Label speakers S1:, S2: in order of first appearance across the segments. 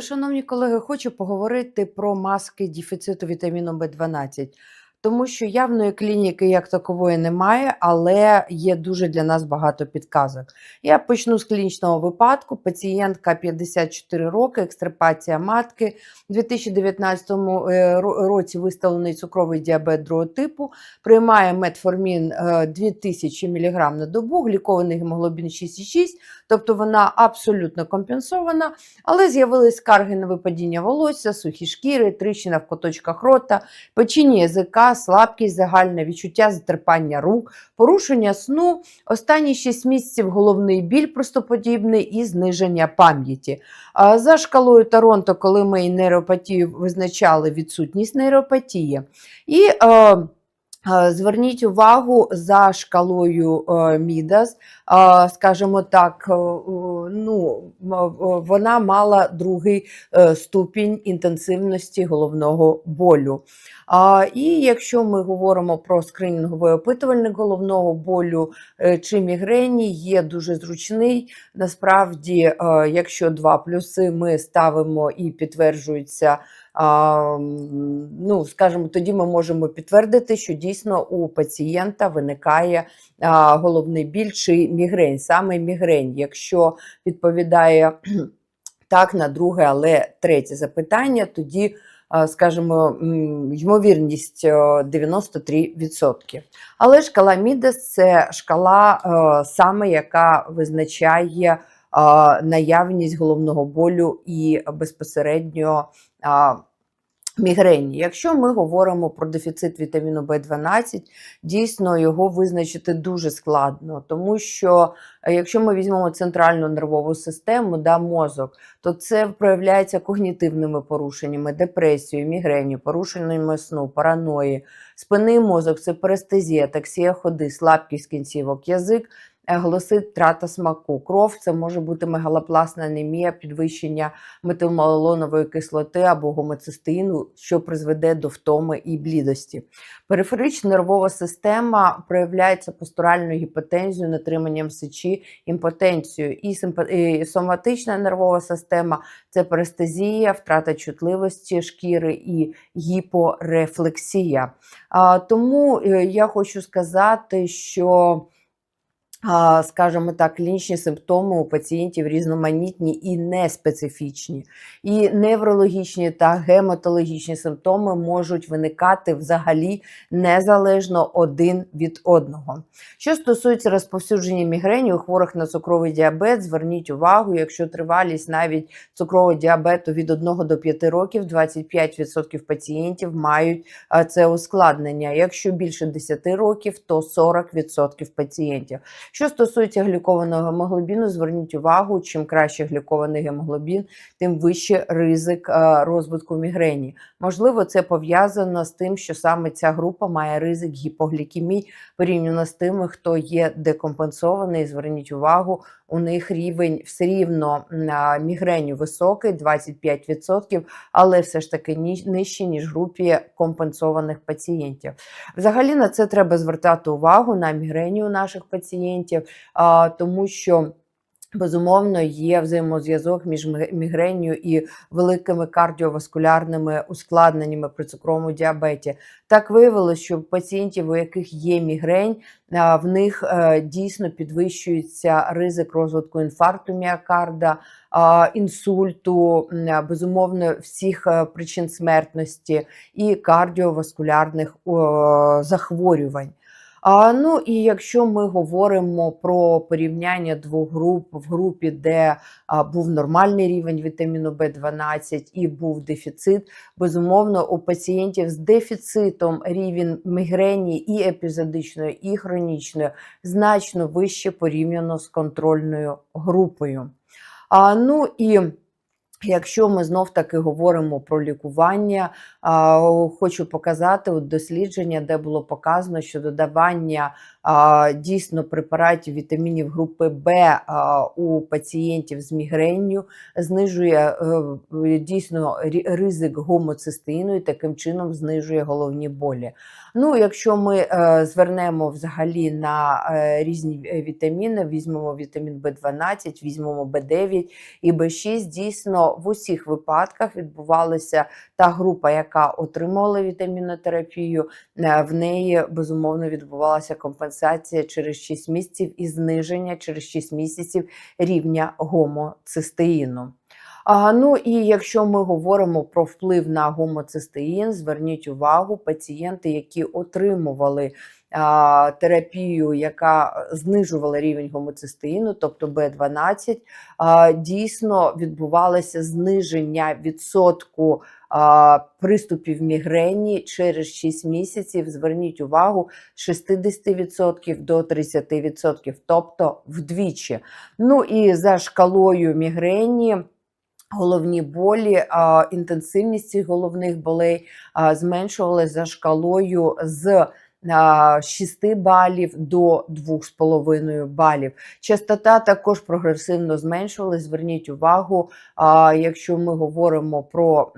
S1: Шановні колеги, хочу поговорити про маски дефіциту вітаміну В12, тому що явної клініки як такової немає, але є дуже для нас багато підказок. Я почну з клінічного випадку. Пацієнтка 54 роки, екстрапація матки. У 2019 е, році виставлений цукровий діабет другого типу, приймає метформін е, 2000 мг на добу, глікований гемоглобін 6,6, тобто вона абсолютно компенсована. Але з'явились скарги на випадіння волосся, сухі шкіри, тріщина в куточках рота, печіння язика, слабкість, загальне відчуття затерпання рук, порушення сну, останні 6 місяців головний біль простоподібний і зниження пам'яті. За шкалою Торонто, коли ми нейропатію визначали відсутність нейропатії. І е, е, Зверніть увагу за шкалою е, Мідас, е, скажімо так, ну, вона мала другий ступінь інтенсивності головного болю. І якщо ми говоримо про скринінговий опитувальник головного болю е, чи мігрені, є дуже зручний. Насправді, е, якщо два плюси ми ставимо і підтверджується. Ну, скажімо, тоді ми можемо підтвердити, що дійсно у пацієнта виникає головний біль чи мігрень, саме мігрень, якщо відповідає так на друге, але третє запитання, тоді, скажімо, ймовірність е, 93%. Але шкала Мідес це шкала е, саме, яка визначає е, наявність головного болю і безпосередньо мігрені. Якщо ми говоримо про дефіцит вітаміну В12, дійсно його визначити дуже складно, тому що е, якщо ми візьмемо центральну нервову систему, да, мозок, то це проявляється когнітивними порушеннями, депресією, мігренью, порушеннями сну, параної. Спинний мозок це парестезія, таксія ходи, слабкість кінцівок, язик. Глосит, втрата смаку, кров це може бути мегалопласна анемія, підвищення метилмалонової кислоти або гомоцистеїну, що призведе до втоми і блідості. Периферична нервова система проявляється постуральною гіпотензією, натриманням сечі, імпотенцією. І симпа- і соматична нервова система це парестезія, втрата чутливості шкіри і гіпорефлексія. А, Тому е, я хочу сказати, що скажімо так, клінічні симптоми у пацієнтів різноманітні і неспецифічні. І неврологічні та гематологічні симптоми можуть виникати взагалі незалежно один від одного. Що стосується розповсюдження мігрені у хворих на цукровий діабет, зверніть увагу, якщо тривалість навіть цукрового діабету від 1 до 5 років, 25% пацієнтів мають це ускладнення. Якщо більше 10 років, то 40% пацієнтів. Що стосується глікованого гемоглобіну, зверніть увагу, чим краще глікований гемоглобін, тим вищий ризик е, розвитку мігрені. Можливо, це пов'язано з тим, що саме ця група має ризик гіпоглікемії порівняно з тими, хто є декомпенсований. Зверніть увагу, у них рівень все рівно мігреню високий, 25%, але все ж таки нижче, ніж групі компенсованих пацієнтів. Взагалі на це треба звертати увагу на мігрені наших пацієнтів, тому що. Безумовно, є взаємозв'язок між мі- мігренью і великими кардіоваскулярними ускладненнями при цукровому діабеті. Так виявилося, що пацієнтів, у яких є мігрень, в них е, дійсно підвищується ризик розвитку інфаркту міокарда, інсульту, безумовно, всіх е, причин смертності і кардіоваскулярних захворювань. А, ну і якщо ми говоримо про порівняння двох груп в групі, де а, був нормальний рівень вітаміну В12 і був дефіцит, безумовно, у пацієнтів з дефіцитом рівень мігрені і епізодичної, і хронічної значно вище порівняно з контрольною групою. А, ну і Якщо ми знов таки говоримо про лікування, хочу показати дослідження, де було показано, що додавання дійсно препаратів вітамінів групи Б у пацієнтів з мігренню, знижує е, дійсно ризик гомоцистеїну і таким чином знижує головні болі. Ну, якщо ми е, звернемо взагалі на е, різні вітаміни, візьмемо вітамін В12, візьмемо В9 і В6, дійсно в усіх випадках відбувалася та група, яка отримувала вітамінотерапію, в неї безумовно відбувалася компенсація через 6 місяців і зниження через 6 місяців рівня гомоцистеїну. А, ну і якщо ми говоримо про вплив на гомоцистеїн, зверніть увагу, пацієнти, які отримували а, терапію, яка знижувала рівень гомоцистеїну, тобто Б12, а, дійсно відбувалося зниження відсотку приступів мігрені через 6 місяців. Зверніть увагу, з 60% до 30%, тобто вдвічі. Ну і за шкалою мігрені. Головні болі, інтенсивність цих головних болей зменшувалася за шкалою з 6 балів до 2,5 балів. Частота також прогресивно зменшувалась. Зверніть увагу, якщо ми говоримо про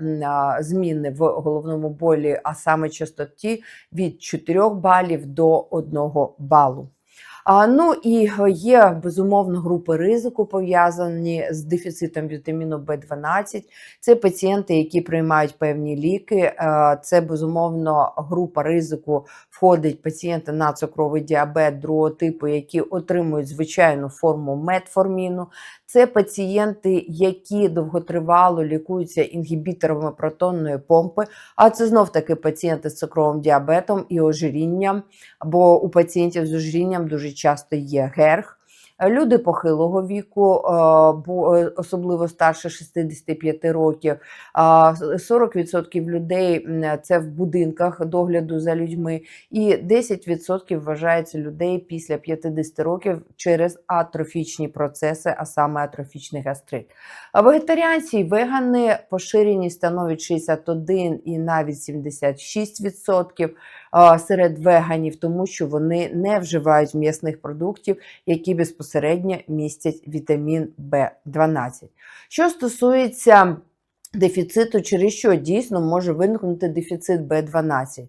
S1: зміни в головному болі, а саме частоті від 4 балів до 1 балу. Ну і є безумовно групи ризику пов'язані з дефіцитом вітаміну В12. Це пацієнти, які приймають певні ліки. Це безумовно група ризику входить пацієнти на цукровий діабет другого типу, які отримують звичайну форму метформіну. Це пацієнти, які довготривало лікуються інгібіторами протонної помпи. А це знов таки пацієнти з цукровим діабетом і ожирінням, бо у пацієнтів з ожирінням дуже часто є герх. Люди похилого віку, е, е, особливо старше 65 років, а 40% людей це в будинках догляду за людьми, і 10% вважається людей після 50 років через атрофічні процеси, а саме атрофічний гастрит. Вегетаріанці і вегани поширені становить 61 і навіть 76% а, серед веганів, тому що вони не вживають м'ясних продуктів, які безпосередньо містять вітамін В12. Що стосується дефіциту, через що дійсно може виникнути дефіцит В12.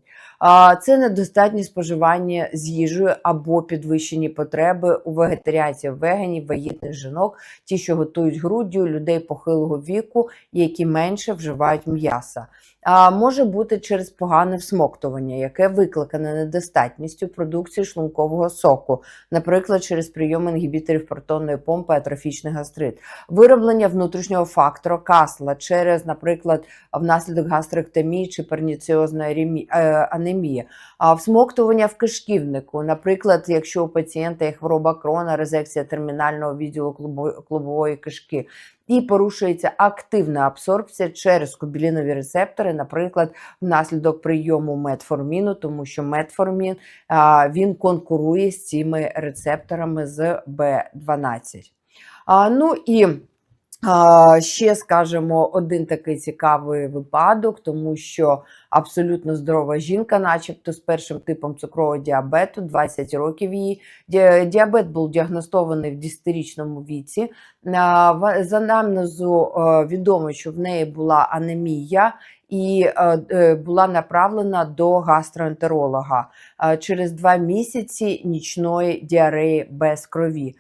S1: Це недостатнє споживання з їжею або підвищені потреби у вегетаріанців, веганів, вагітних жінок, ті, що готують груддю, людей похилого віку, які менше вживають м'яса. А може бути через погане всмоктування, яке викликане недостатністю продукції шлункового соку, наприклад, через прийом інгібіторів протонної помпи, атрофічний гастрит, вироблення внутрішнього фактора касла через, наприклад, внаслідок гастректомії чи перніціозної арімі- анемії, а всмоктування в кишківнику, наприклад, якщо у пацієнта є хвороба крона, резекція термінального відділу клубової кишки. І порушується активна абсорбція через кубілінові рецептори, наприклад, внаслідок прийому метформіну, тому що метформін він конкурує з цими рецепторами з Б12. А, ну і ще скажемо один такий цікавий випадок, тому що абсолютно здорова жінка, начебто з першим типом цукрового діабету, 20 років її. Діабет був діагностований в 10-річному віці. За анамнезу е, відомо, що в неї була анемія і е, е, була направлена до гастроентеролога через два місяці нічної діареї без крові.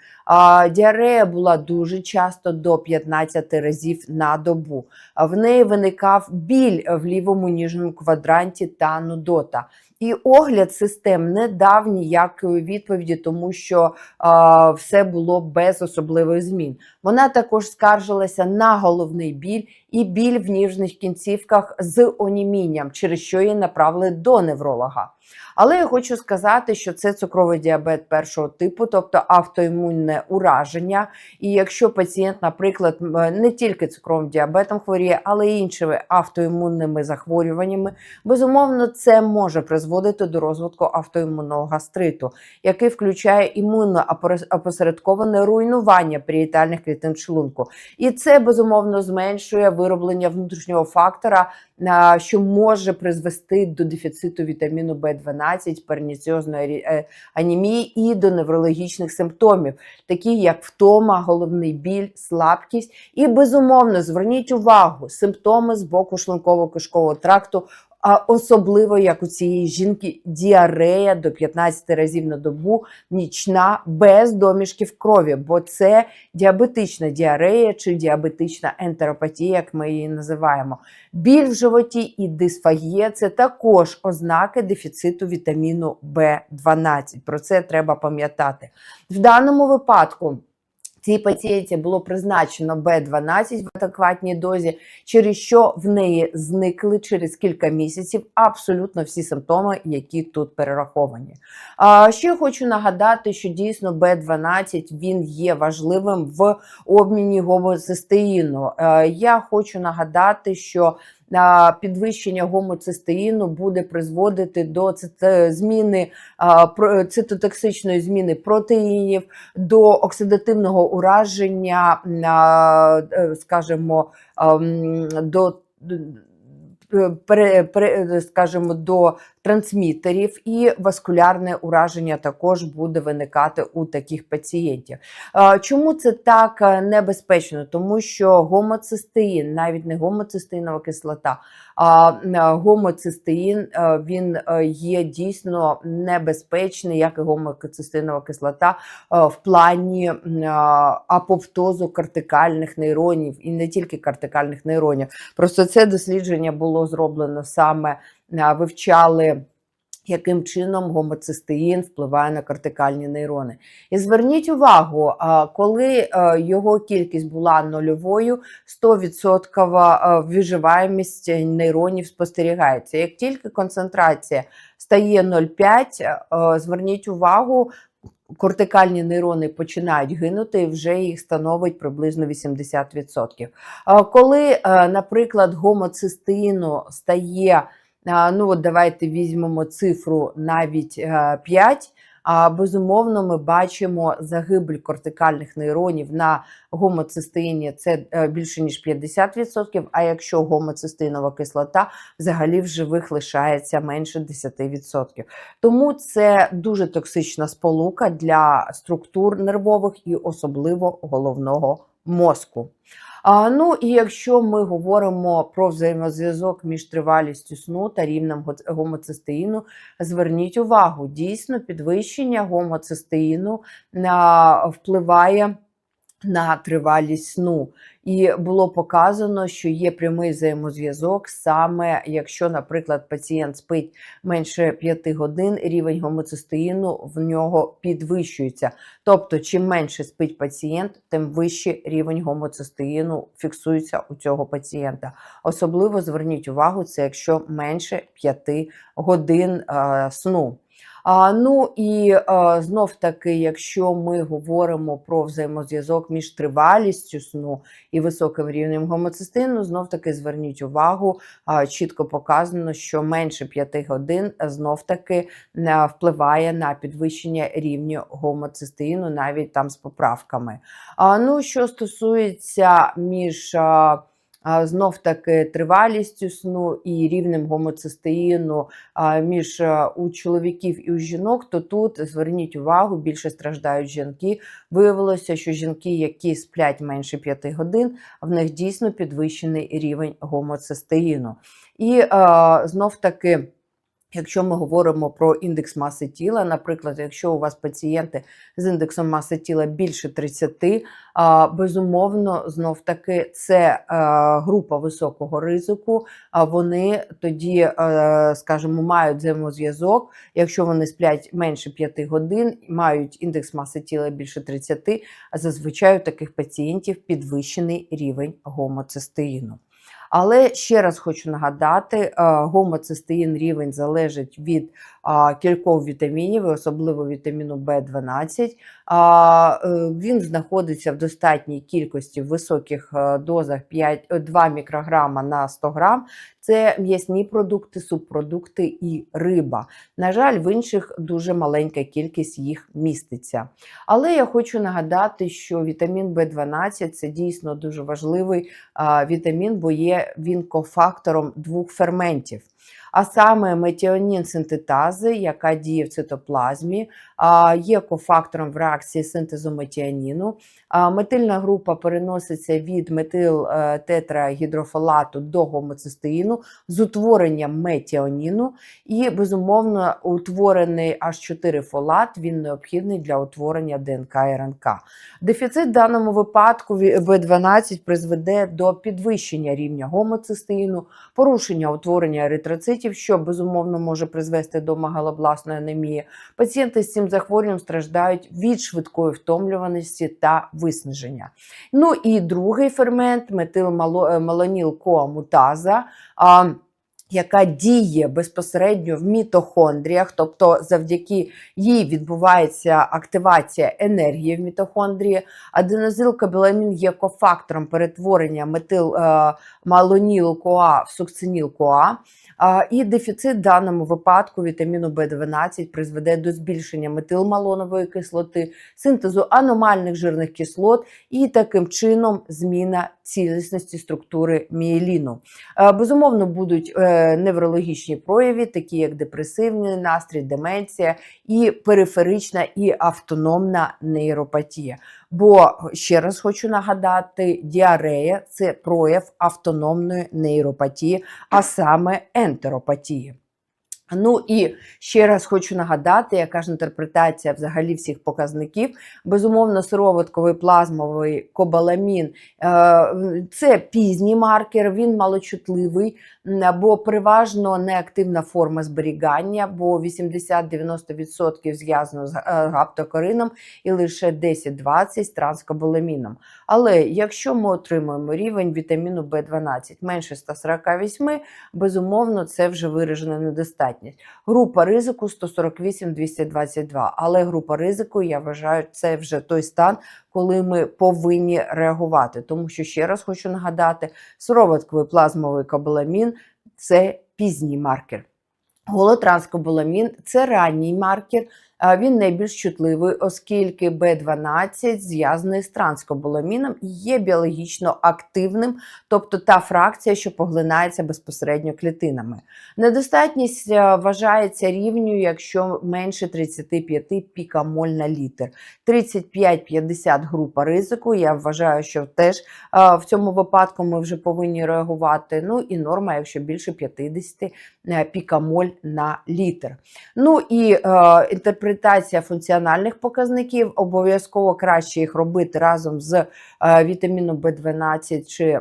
S1: Діарея була дуже часто до 15 разів на добу. В неї виникав біль в лівому ніжному квадранті та нудота. І огляд систем не дав ніякої відповіді, тому що а, все було без особливих змін. Вона також скаржилася на головний біль і біль в ніжних кінцівках з онімінням, через що її направили до невролога. Але я хочу сказати, що це цукровий діабет першого типу, тобто автоімунне ураження. І якщо пацієнт, наприклад, не тільки цукровим діабетом хворіє, але й іншими автоімунними захворюваннями, безумовно, це може призводити до розвитку автоімунного гастриту, який включає імунно опосередковане руйнування періетальних клітин шлунку. І це безумовно зменшує вироблення внутрішнього фактора що може призвести до дефіциту вітаміну В12, перніціозної е, анемії і до неврологічних симптомів, такі як втома, головний біль, слабкість. І безумовно зверніть увагу, симптоми з боку шлунково-кишкового тракту. А особливо як у цієї жінки діарея до 15 разів на добу, нічна без домішків крові, бо це діабетична діарея чи діабетична ентеропатія, як ми її називаємо. Біль в животі і дисфагія це також ознаки дефіциту вітаміну В12. Про це треба пам'ятати. В даному випадку. Цій пацієнті було призначено Б12 в адекватній дозі, через що в неї зникли через кілька місяців абсолютно всі симптоми, які тут перераховані. А ще хочу нагадати, що дійсно Б12 він є важливим в обміні гомоцистеїну. Е, Я хочу нагадати, що підвищення гомоцистеїну буде призводити до зміни цитотоксичної зміни протеїнів, до оксидативного ураження, е, скажімо, до скажімо, до трансмітерів, і васкулярне ураження також буде виникати у таких пацієнтів. Чому це так е, небезпечно? Тому що гомоцистеїн, навіть не гомоцистеїнова кислота, а е, гомоцистеїн е, він є дійсно небезпечний, як і гомоцистеїнова кислота, в плані апоптозу кортикальних нейронів і не тільки кортикальних нейронів. Просто це дослідження було зроблено саме вивчали. Яким чином гомоцистеїн впливає на кортикальні нейрони? І зверніть увагу, коли е, його кількість була нульовою, 100% виживаємість нейронів спостерігається. Як тільки концентрація стає 0,5, е, зверніть увагу, кортикальні нейрони починають гинути, і вже їх становить приблизно 80%. Коли, е, наприклад, гомоцистеїну стає, ну от давайте візьмемо цифру навіть е, 5, а безумовно, ми бачимо загибель кортикальних нейронів на гомоцистеїні це е, більше ніж 50%, а якщо гомоцистеїнова кислота взагалі в живих лишається менше 10%. Тому це дуже токсична сполука для структур нервових і особливо головного мозку. А, ну і якщо ми говоримо про взаємозв'язок між тривалістю сну та рівнем го- гомоцистеїну, зверніть увагу, дійсно підвищення гомоцистеїну впливає на тривалість сну. І було показано, що є прямий взаємозв'язок саме якщо, наприклад, пацієнт спить менше 5 годин, рівень гомоцистеїну в нього підвищується. Тобто, чим менше спить пацієнт, тим вищий рівень гомоцистеїну фіксується у цього пацієнта. Особливо зверніть увагу, це якщо менше 5 годин е, сну. Ну і е, знов таки, якщо ми говоримо про взаємозв'язок між тривалістю сну і високим рівнем гомоцистеїну, знов таки зверніть увагу, чітко показано, що менше 5 годин знов таки е, впливає на підвищення рівня гомоцистеїну, навіть там з поправками. А, ну, що стосується між а, знов таки тривалістю сну і рівнем гомоцистеїну між у чоловіків і у жінок, то тут зверніть увагу, більше страждають жінки. Виявилося, що жінки, які сплять менше 5 годин, в них дійсно підвищений рівень гомоцистеїну. І знов таки. Якщо ми говоримо про індекс маси тіла, наприклад, якщо у вас пацієнти з індексом маси тіла більше 30, безумовно, знов таки це група високого ризику. А вони тоді, е, скажімо, мають взаємозв'язок. Якщо вони сплять менше 5 годин, мають індекс маси тіла більше 30, а зазвичай у таких пацієнтів підвищений рівень гомоцистеїну. Але ще раз хочу нагадати, е, гомоцистеїн рівень залежить від кількох вітамінів, особливо вітаміну В12. Е, Він знаходиться в достатній кількості в високих е, дозах 5, е, 2 мікрограма на 100 грам. Це м'ясні продукти, субпродукти і риба. На жаль, в інших дуже маленька кількість їх міститься. Але я хочу нагадати, що вітамін В12 це дійсно дуже важливий вітамін, бо є він кофактором двох ферментів. А саме метіонін синтетази, яка діє в цитоплазмі, є кофактором в реакції синтезу метіоніну. Метильна група переноситься від метил е, тетрагідрофолату до гомоцистеїну з утворенням метіоніну. І, безумовно, утворений H4 фолат він необхідний для утворення ДНК і РНК. Дефіцит в даному випадку B12 призведе до підвищення рівня гомоцистеїну, порушення утворення еритроцитів, що безумовно може призвести до магалобласної анемії. Пацієнти з цим захворюванням страждають від швидкої втомлюваності та виснаження. Ну і другий фермент метилмалоніл-коамутаза. Яка діє безпосередньо в мітохондріях, тобто завдяки їй відбувається активація енергії в мітохондрії. Аденозилкобіламін є кофактором перетворення метил метилмалонілу-КоА в сукциніл-КоА. А, І дефіцит в даному випадку вітаміну В12 призведе до збільшення метилмалонової кислоти, синтезу аномальних жирних кислот і таким чином зміна цілісності структури мієліну. Е, Безумовно, будуть е, неврологічні прояви, такі як депресивний настрій, деменція і периферична і автономна нейропатія. Бо ще раз хочу нагадати, діарея це прояв автономної нейропатії, а саме ентеропатії. Ну і ще раз хочу нагадати, яка ж інтерпретація взагалі всіх показників. Безумовно, сироватковий плазмовий кобаламін е, це пізній маркер, він малочутливий, бо переважно неактивна форма зберігання, бо 80-90% зв'язано з е, гаптокорином і лише 10-20% з транскобаламіном. Але якщо ми отримуємо рівень вітаміну В12 менше 148, безумовно, це вже виражена недостатність. Група ризику 148-222, але група ризику, я вважаю, це вже той стан, коли ми повинні реагувати. Тому що, ще раз хочу нагадати, сироватковий плазмовий кобаламін – це пізній маркер. Голотранскобаламін – це ранній маркер, він найбільш чутливий, оскільки B12 зв'язаний з транскобаламіном і є біологічно активним, тобто та фракція, що поглинається безпосередньо клітинами. Недостатність е, вважається рівню, якщо менше 35 пікамоль на літр. 35-50 група ризику. Я вважаю, що теж е, в цьому випадку ми вже повинні реагувати. Ну і норма, якщо більше 50 е, пікамоль на літр. Ну і е, інтерпретація функціональних показників обов'язково краще їх робити разом з е, вітаміном В12 чи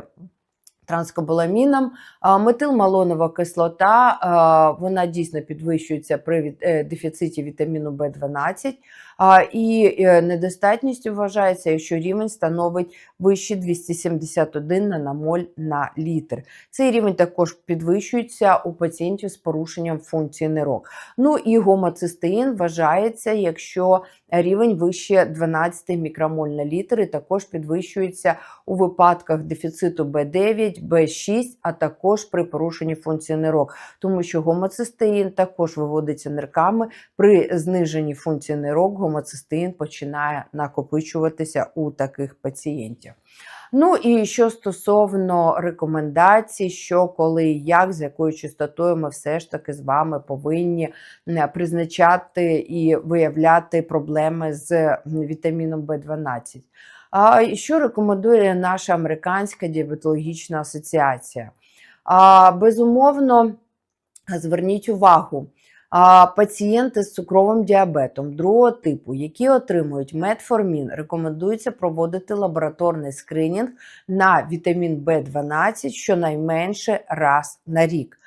S1: транскобаламіном. Метилмалонова кислота, вона дійсно підвищується при е, дефіциті вітаміну В12. І е, недостатністю вважається, якщо рівень становить вище 271 наномоль на літр. Цей рівень також підвищується у пацієнтів з порушенням функції нирок. Ну і гомоцистеїн вважається, якщо рівень вище 12 мікромоль на літр, і також підвищується у випадках дефіциту B9, B6, а також при порушенні функції нирок, тому що гомоцистеїн також виводиться нирками. При зниженні функції нирок гомоцистеїн починає накопичуватися у таких пацієнтів. Ну і що стосовно рекомендацій, що коли і як, з якою частотою ми все ж таки з вами повинні призначати і виявляти проблеми з вітаміном В12. А що рекомендує наша американська діабетологічна асоціація? А, Безумовно, зверніть увагу. Пацієнти з цукровим діабетом другого типу, які отримують метформін, рекомендується проводити лабораторний скринінг на вітамін В12 щонайменше раз на рік.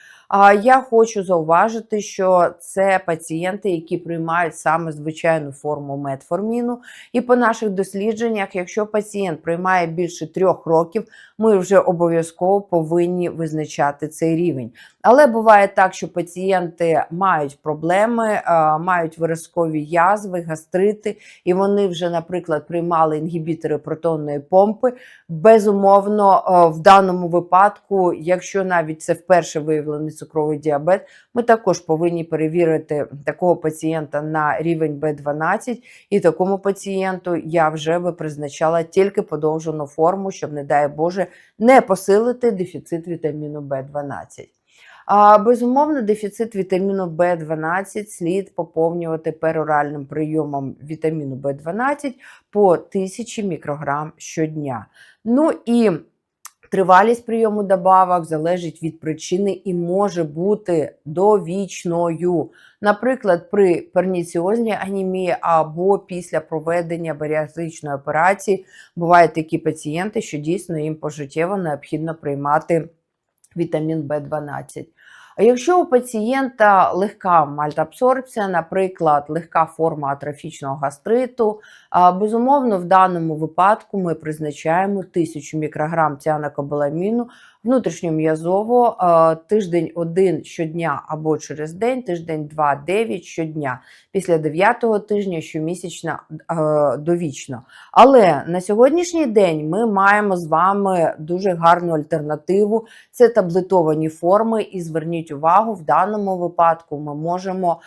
S1: Я хочу зауважити, що це пацієнти, які приймають саме звичайну форму метформіну. І по наших дослідженнях, якщо пацієнт приймає більше трьох років, ми вже обов'язково повинні визначати цей рівень. Але буває так, що пацієнти мають проблеми, мають виразкові язви, гастрити, і вони вже, наприклад, приймали інгібітори протонної помпи. Безумовно, в даному випадку, якщо навіть це вперше виявлений цукровий діабет, ми також повинні перевірити такого пацієнта на рівень Б12, і такому пацієнту я вже би призначала тільки подовжену форму, щоб, не дай Боже, не посилити дефіцит вітаміну Б12. А, безумовно, дефіцит вітаміну В12 слід поповнювати пероральним прийомом вітаміну В12 по 1000 мікрограм щодня. Ну і тривалість прийому добавок залежить від причини і може бути довічною. Наприклад, при перніціозній анімії або після проведення баріатричної операції бувають такі пацієнти, що дійсно їм пожиттєво необхідно приймати вітамін В12. Якщо у пацієнта легка мальтабсорбція, наприклад, легка форма атрофічного гастриту, безумовно, в даному випадку ми призначаємо 1000 мікрограм ціанокобаламіну внутрішньом'язово тиждень один щодня або через день, тиждень 2-9 щодня, після 9-го тижня щомісячно довічно. Але на сьогоднішній день ми маємо з вами дуже гарну альтернативу. Це таблетовані форми, і зверніть увагу, в даному випадку ми можемо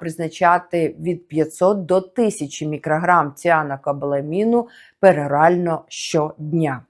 S1: призначати від 500 до 1000 мікрограм ціанокобаламіну перорально щодня.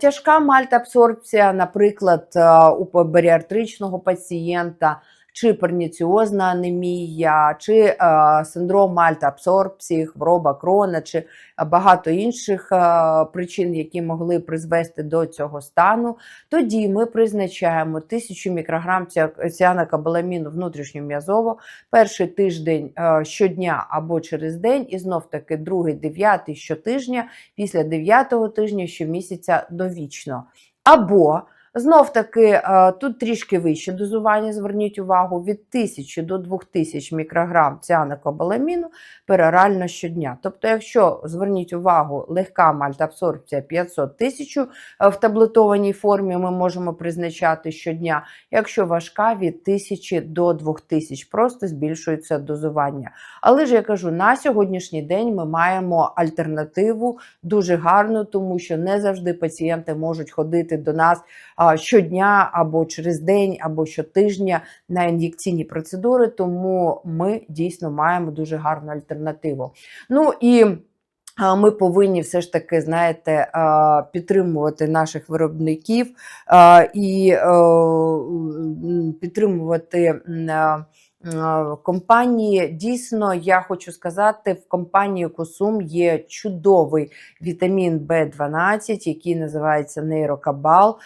S1: Тяжка мальтабсорбція, наприклад, е, у баріатричного пацієнта, чи перніціозна анемія, чи е, синдром мальтабсорбції, хвороба крона, чи багато інших е, причин, які могли призвести до цього стану, тоді ми призначаємо 1000 мікрограм ці- ціанокобаламіну внутрішньом'язово перший тиждень е, щодня або через день, і знов таки другий, дев'ятий щотижня, після дев'ятого тижня щомісяця довічно. Або Знов таки, е, тут трішки вище дозування, зверніть увагу, від 1000 до 2000 мікрограм ціанокобаламіну перорально щодня. Тобто, якщо зверніть увагу, легка мальтабсорбція 500 тисяч в таблетованій формі ми можемо призначати щодня, якщо важка від 1000 до 2000, просто збільшується дозування. Але ж я кажу, на сьогоднішній день ми маємо альтернативу дуже гарну, тому що не завжди пацієнти можуть ходити до нас а, щодня або через день, або щотижня на ін'єкційні процедури, тому ми дійсно маємо дуже гарну альтернативу. Ну і ми повинні все ж таки, знаєте, підтримувати наших виробників і е, підтримувати. М, Компанії дійсно я хочу сказати, в компанії Косум є чудовий вітамін В12, який називається нейрокабал.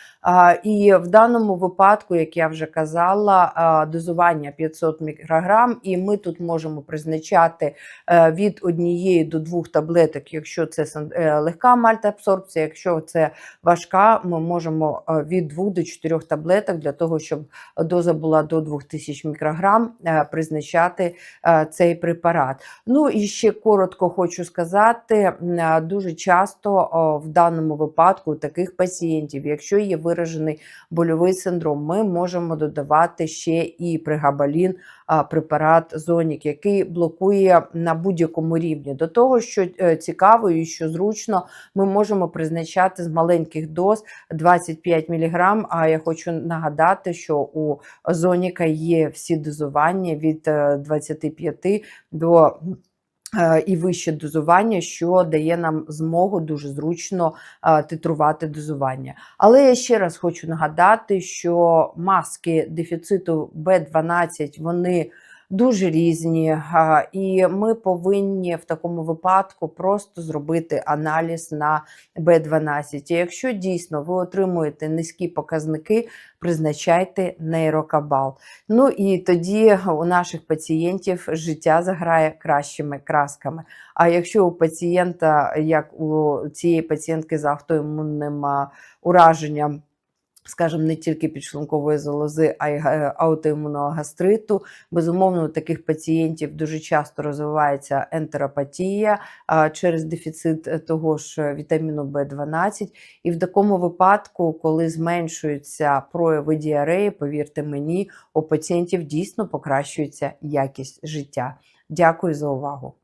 S1: І в даному випадку, як я вже казала, дозування 500 мікрограм, і ми тут можемо призначати е, від однієї до двох таблеток, якщо це е, легка мальтабсорбція, якщо це важка, ми можемо е, від 2 до 4 таблеток для того, щоб доза була до 2000 мікрограм, е, призначати е, цей препарат. Ну і ще коротко хочу сказати: е, дуже часто в даному випадку таких пацієнтів, якщо є виражений больовий синдром, ми можемо додавати ще і пригабалін, препарат Зонік, який блокує на будь-якому рівні. До того, що е, цікаво і що зручно, ми можемо призначати з маленьких доз 25 мг. А я хочу нагадати, що у Зоніка є всі дозування від е, 25 до е, і вище дозування, що дає нам змогу дуже зручно е, титрувати дозування. Але я ще раз хочу нагадати, що маски дефіциту Б12 вони дуже різні, і ми повинні в такому випадку просто зробити аналіз на Б12. І якщо дійсно ви отримуєте низькі показники, призначайте нейрокабал. Ну і тоді у наших пацієнтів життя заграє кращими красками. А якщо у пацієнта, як у цієї пацієнтки з автоімунним ураженням, скажімо, не тільки підшлункової залози, а й га- аутоімунного гастриту. Безумовно, у таких пацієнтів дуже часто розвивається ентеропатія через дефіцит е, того ж вітаміну В12. І в такому випадку, коли зменшуються прояви діареї, повірте мені, у пацієнтів дійсно покращується якість життя. Дякую за увагу.